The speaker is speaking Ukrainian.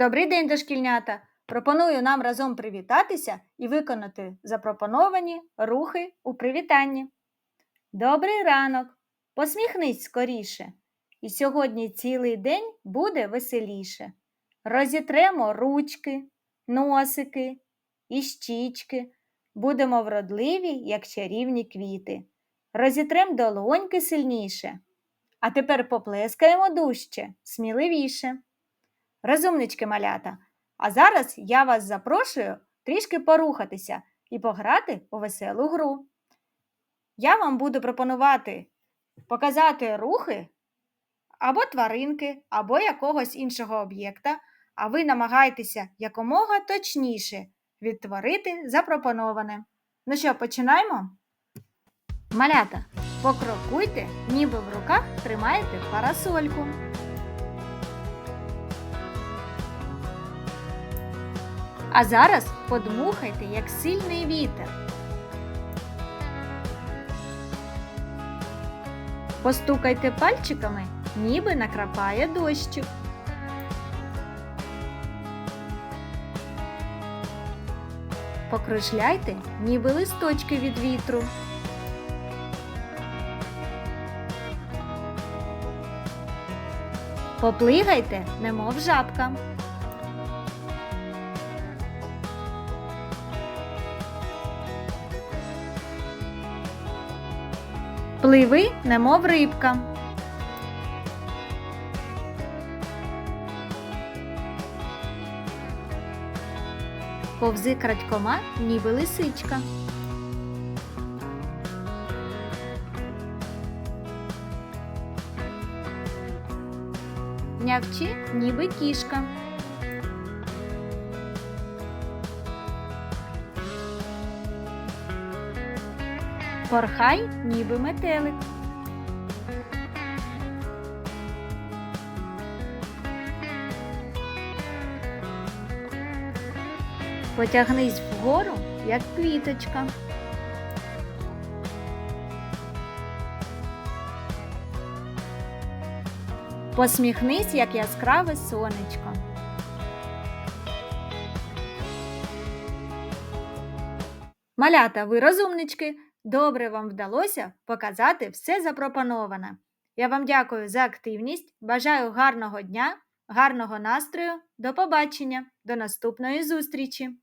Добрий день, дошкільнята! Пропоную нам разом привітатися і виконати запропоновані рухи у привітанні. Добрий ранок! Посміхнись скоріше. І сьогодні цілий день буде веселіше. Розітремо ручки, носики і щічки. Будемо вродливі, як чарівні квіти. Розітрем долоньки сильніше. А тепер поплескаємо дужче, сміливіше. Розумнички малята. А зараз я вас запрошую трішки порухатися і пограти у веселу гру. Я вам буду пропонувати показати рухи або тваринки, або якогось іншого об'єкта, а ви намагайтеся якомога точніше відтворити запропоноване. Ну що, починаємо? Малята, покрокуйте, ніби в руках тримаєте парасольку. А зараз подмухайте, як сильний вітер. Постукайте пальчиками, ніби накрапає дощик. Покружляйте, ніби листочки від вітру. Поплигайте, немов жабка. Пливи, немов рибка. Повзи крадькома, ніби лисичка. Нявчи, ніби кішка. Порхай, ніби метелик. Потягнись вгору, як квіточка. Посміхнись, як яскраве сонечко. Малята, ви розумнички. Добре вам вдалося показати все запропоноване. Я вам дякую за активність, бажаю гарного дня, гарного настрою. До побачення, до наступної зустрічі!